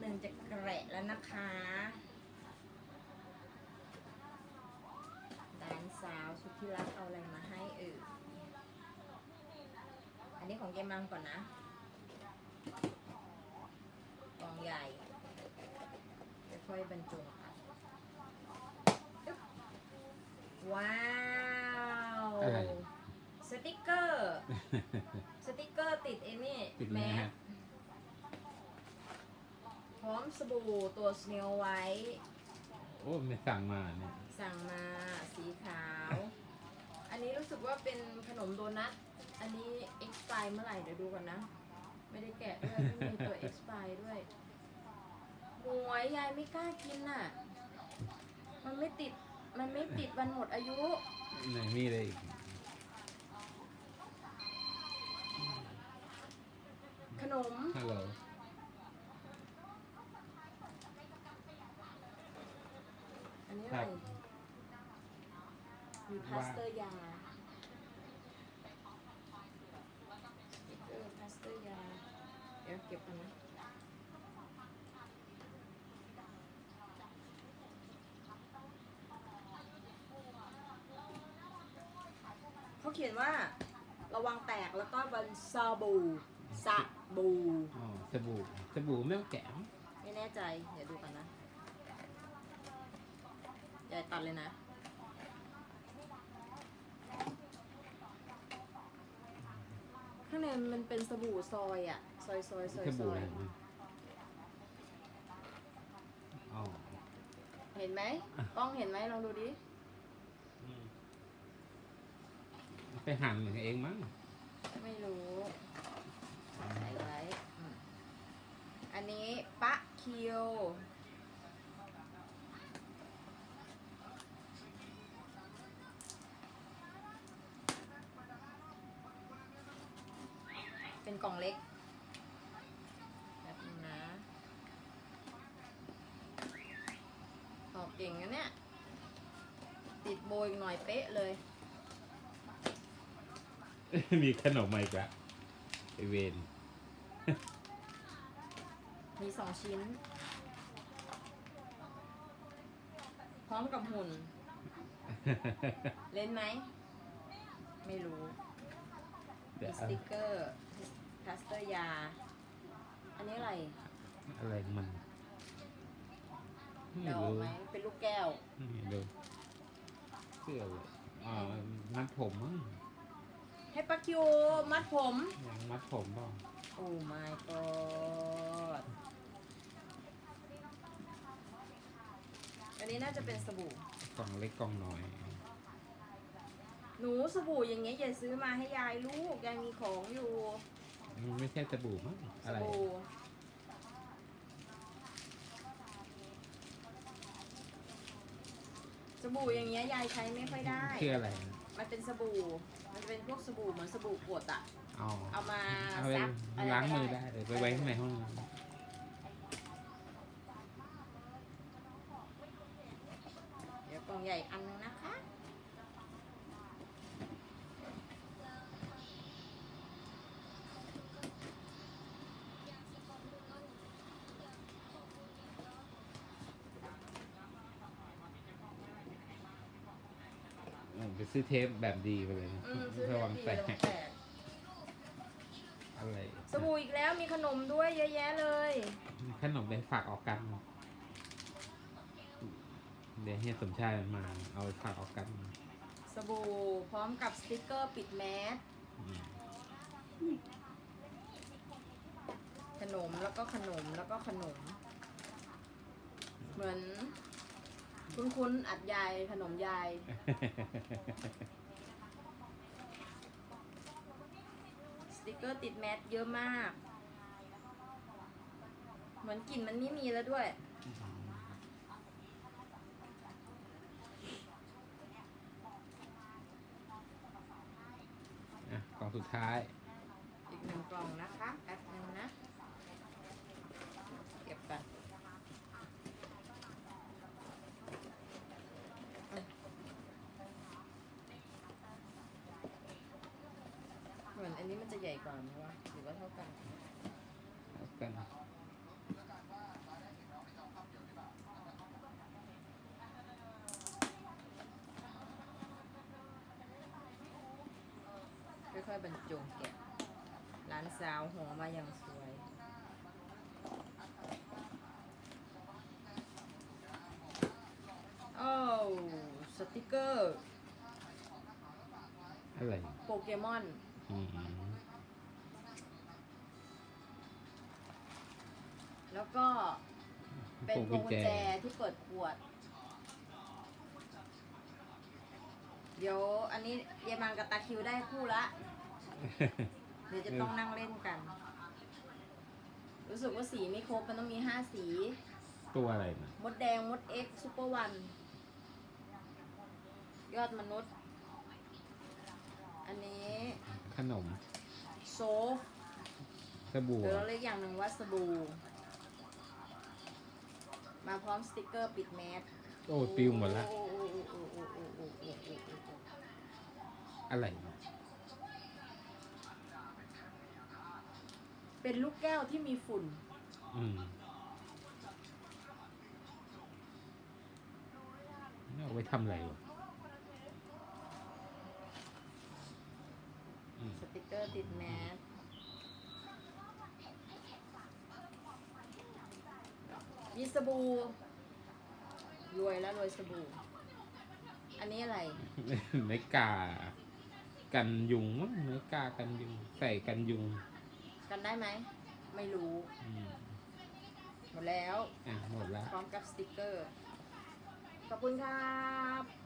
หนึ่งจะแกะแล้วนะคะดานสาวสุดที่รักเอาอะไรมาให้เอออันนี้ของเยมังก่อนนะกล่องใหญ่จะค่อยบรรจุค่ะอึ๊บว้าวอะไร สติกเกอร์ สติกเกอร์ติดไอ้นี่ติดแมแมสสพ ร้อมสบู่ตัวสเนลไว้ โอ้ไม่สั่งมาเนี่ยสั่งมาสีขาว อันนี้รู้สึกว่าเป็นขนมโดนัท อันนี้ expire เมื่อไหร่เดี๋ยวดูก่อนนะ ไม่ได้แกะด้วยไม่มีตัว expire ด้วยหวยยายไม่กล้ากินน่ะ มันไม่ติด มันไม่ติดวันหมดอายุ ไหนมีเลยอีกขนมฮัลโหล อันนี้ คอะรัไรบมีพลาสเตอร์ยาสติ๊กเกอร์พลาสเตอร์ยา เดี๋ยวเก็บกันนะเขาเขียนว่า ระวังแตกแล้วก็บันซาบูสบู อ๋อสบู่สบู่ไม่ต้องแกะ ไม่แน่ใจ เดี๋ยวดูกันนะ ยายตัดเลยนะ ข้างในมันเป็นสบู่ซอยอะซอยซอยซอยสซบู่ออะยไรอ๋อ เห็นไหมกล้องเห็นไหมลองดูดิอืมไปหั่นเองมั้งไม่รู้ใส่ไว้อืมอันนี้ปะคิว กล่องเล็กแบบนี้นะตอบเก่งนะเนี่ย ติดโบยอีกหน่อยเป๊ะเลย มีขนมมาอีกแล้วไอเวนมีสองชิ้น พร้อมกับหุ่น เล่นไหม ไม่รู้เดี๋มียวสติกเกอร์ พลาสเตอร์ยา อันนี้อะไรอะไรมันไม่เดาออรู้กไหมเป็นลูกแก้วไม่รู้เสื้อเลยอ๋อมัดผมมั้งให้ปักคิวมัดผม ยังมัดผมเปล่าโอ้ my god อันนี้น่าจะเป็นสบู่ กล่องเล็กกล่องน้อยหนูสบู่อย่างเงี้ยอย่าซื้อมาให้ยายลูก ยายมีของอยู่มันไม่ ใช่สบู่มั้งสอะไร บู่สบู่อย่างเงี้ยยายใช้ไม่ค่อยได้ชื่ออะไร มันเป็นสบู่ มันจะเป็นพวกสบู่เหมือนสบู่กดอะอ๋อเอามาเอาไปซักอะไรล้างก็มือได้ได้เลยไปไว้ข้างในห้องน้เดี๋ยวกล่องใหญ่อันนึงนะคะำ เออไปซื้อเทปแบบดีไปเลยอืมซื้อระวังดีแตระกวังแตกอะไรสบู่อีกแล้วมีขนมด้วยเยอะแยะเลย ขนมไปฝากออกกัน เดี๋ยวเฮียสมชายมันมา เอาไปฝากออกกันสบู่พร้อมกับสติกเกอร์ปิดแมสอืมขนมแล้วก็ขนมแล้วก็ขนม เหมือน คุ้นๆอัดยายขนมยาย สติกเกอร์ติดแมสเยอะมาก เหมือนกลิ่นมันไม่มีแล้วด้วย อะกล่องสุดท้าย อีกหนึ่งกล่องนะคะแป๊บันนี้มันจะใหญ่กว่าไหมวะหรือว่าเท่ากันเท่ากันค่อยๆบรรจงแกะร้านสาวหัวมาอย่างสวยโอ้สติกเกอร์ อะไร โปเกมอน แล้วก็เป็นพวงกุญแจที่เปิดขวด เดี๋ยวอันนี้เยมังกับตาคิวได้คู่ละ เดี๋ยวจะต้องนั่งเล่นกัน รู้สึกว่าสีไม่ครบมันต้องมีห้าสี ตัวอะไรนะมดแดงมดเอ็กซ์ซูเปอร์วัน ยอดมนุษย์ อันนี้ ขนม โซฟสบู่หรือเราเรียกอย่างหนึ่งว่าสบู่ มาพร้อมสติกเกอร์ปิดแมสโอ้ปิวหมดละ โอ้โอ้โอ้โอ้โอ้โอ้โอ้โอ้โอ้โอ้อะไรนะเป็นลูกแก้วที่มีฝุ่น อืมเอาไว้ทำอะไรวะ อืมสติกเกอร์ติดแมสมีสบู่รวยแล้วรวยสบู่ อันนี้อะไร ไม่กา กันยุงมั้งไม่กากันยุง ใส่กันยุง กันได้ไหม ไม่รู้ อืมหมดแล้ว อะหมดละพร้อมกับสติกเกอร์ ขอบคุณครับ